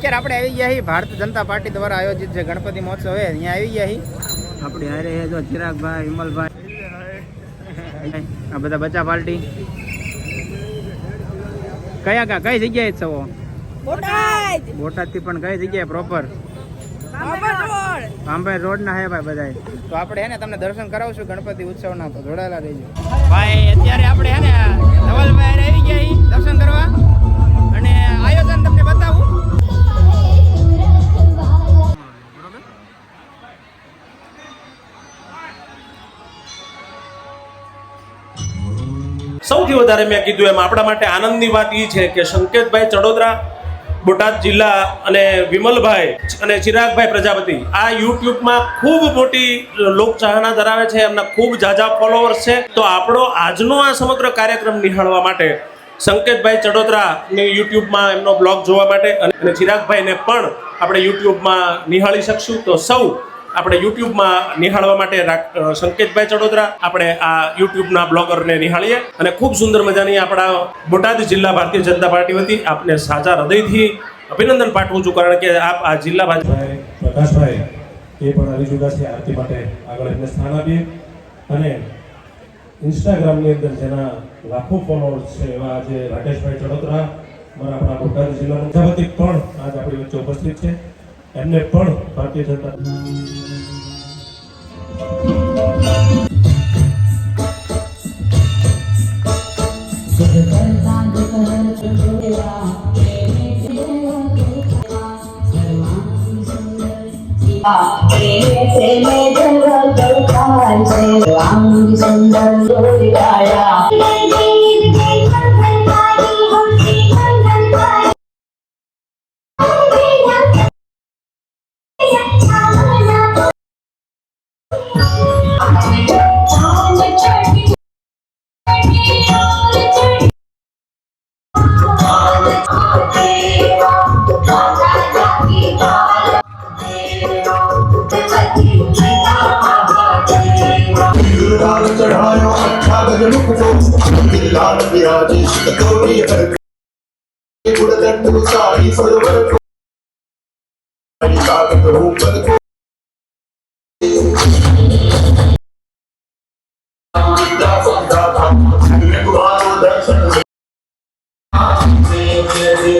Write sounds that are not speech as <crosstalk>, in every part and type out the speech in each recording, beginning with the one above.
અત્યારે આપણે આવી ગયા છીએ ભારતીય જનતા પાર્ટી દ્વારા આયોજિત જે ગણપતિ મહોત્સવ હે અહીંયા આવી ગયા છીએ. આપણે હારે છે જો ચિરાગભાઈ વિમલભાઈ. આ બધા બચ્ચા પાર્ટી. કયા કા કઈ જગ્યાએ છો? બોટાદ. થી પણ કઈ જગ્યાએ પ્રોપર બાબા રોડ. ના હે ભાઈ બધા તો આપણે હે ને તમને દર્શન કરાવશું ગણપતિ ઉત્સવના તો જોડાયેલા રહેજો. ભાઈ અત્યારે આપણે હે ને ધવલભાઈ આવી ગયા દર્શન કરવા. અને આયોજન તમને બતાવું. સૌથી વધારે મેં કીધું એમ આપણા માટે આનંદની વાત એ છે કે સંકેતભાઈ ચડોદરા, બોટાદ જિલ્લા અને વિમલભાઈ અને ચિરાગભાઈ પ્રજાપતિ આ યુટ્યુબમાં ખૂબ મોટી લોકચાહના ધરાવે છે, એમના ખૂબ જાજા ફોલોઅર્સ છે. તો આપણો આજનો આ સમગ્ર કાર્યક્રમ નિહાળવા માટે સંકેતભાઈ ચડોદરાની યુટ્યુબમાં એમનો બ્લોગ જોવા માટે અને ચિરાગભાઈને પણ આપણે યુટ્યુબમાં નિહાળી શકશું. તો સૌ આપણે યુટ્યુબમાં નિહાળવા માટે સંકેતભાઈ ચડોદરા, આપણે આ યુટ્યુબના બ્લોગરને નિહાળીએ અને ખૂબ સુંદર મજાની આપણા બોટાદ જિલ્લા ભારતીય જનતા પાર્ટી વતી આપને સાચા હૃદયથી અભિનંદન પાઠવું છું, કારણ કે આપ આ જિલ્લા ભાજપ પ્રકાશભાઈ, એ પણ આવી છે આરતી માટે આગળ એમને સ્થાન આપીએ. અને ઇન્સ્ટાગ્રામની અંદર જેના લાખો ફોલોઅર્સ છે, એવા આજે રાકેશભાઈ ચડોતરા મારા આપણા બોટાદ જિલ્લાના પણ આજ આપણી વચ્ચે ઉપસ્થિત છે. એમને પણ ભારતીય જનતા लाल चढ़ायो अच्छा गजन को लाल प्याजी कटोरी हर गुड़गंड साई सरोवर को ताकत ऊपर को दर्शन आवे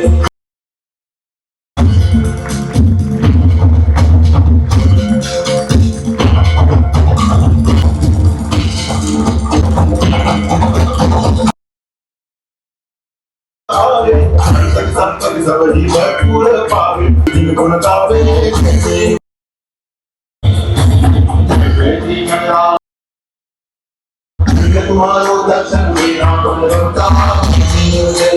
સત્સંગ સબજી ભરપૂર પાવે જીવ ગુણ ગાવે તમારો દર્શન વિના ગુણવત્તા જીવ જય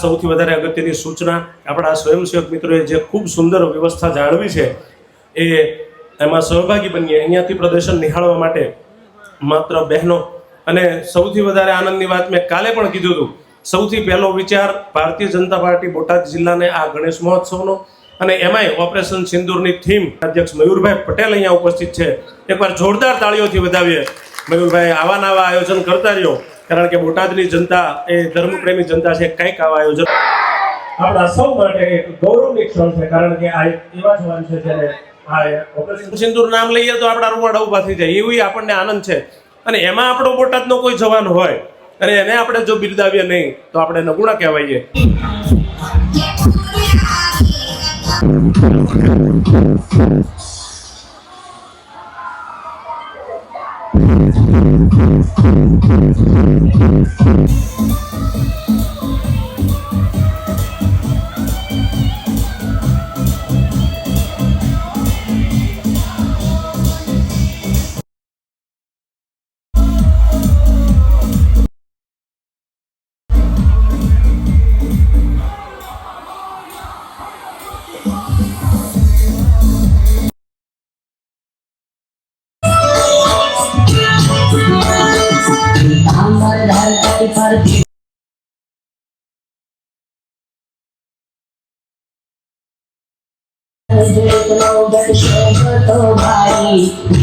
સૌથી વધારે અગત્યની સૂચના આપણા સ્વયંસેવક મિત્રોએ જે ખૂબ સુંદર વ્યવસ્થા જાળવી છે, એ એમાં સહભાગી બનીએ, અહીંયાથી પ્રદર્શન નિહાળવા માટે માત્ર બહેનો. અને સૌથી વધારે આનંદની વાત મેં કાલે પણ કીધું હતું. સૌથી પહેલો વિચાર ભારતીય જનતા પાર્ટી બોટાદ જિલ્લાને આ ગણેશ મહોત્સવનો. અને એમાંય ઓપરેશન સિંદૂરની થીમ અધ્યક્ષ મયુરભાઈ પટેલ અહીંયા ઉપસ્થિત છે. એકવાર જોરદાર તાળીઓથી વધાવીએ. મયુરભાઈ આવા નવા આયોજન કરતા રહ્યો. કારણ કે બોટાદની જનતા એ ધર્મપ્રેમી જનતા છે કંઈક આવા આયોજન આપણા સૌ માટે ગૌરવની ક્ષણ છે કારણ કે આ એવા જવાન છે જ્યારે ઓપરેશન સિંદૂર નામ લઈએ તો આપણા રૂવાડા ઊભા થઈ જાય એવી આપણને આનંદ છે અને એમાં આપણો બોટાદનો કોઈ જવાન હોય અને એને આપણે જો બિરદાવીએ નહીં તો આપણે નગુણા કહેવાઈએ Mm-hmm. <laughs> Thank you. ઘટશે તો ભાઈ મીઠા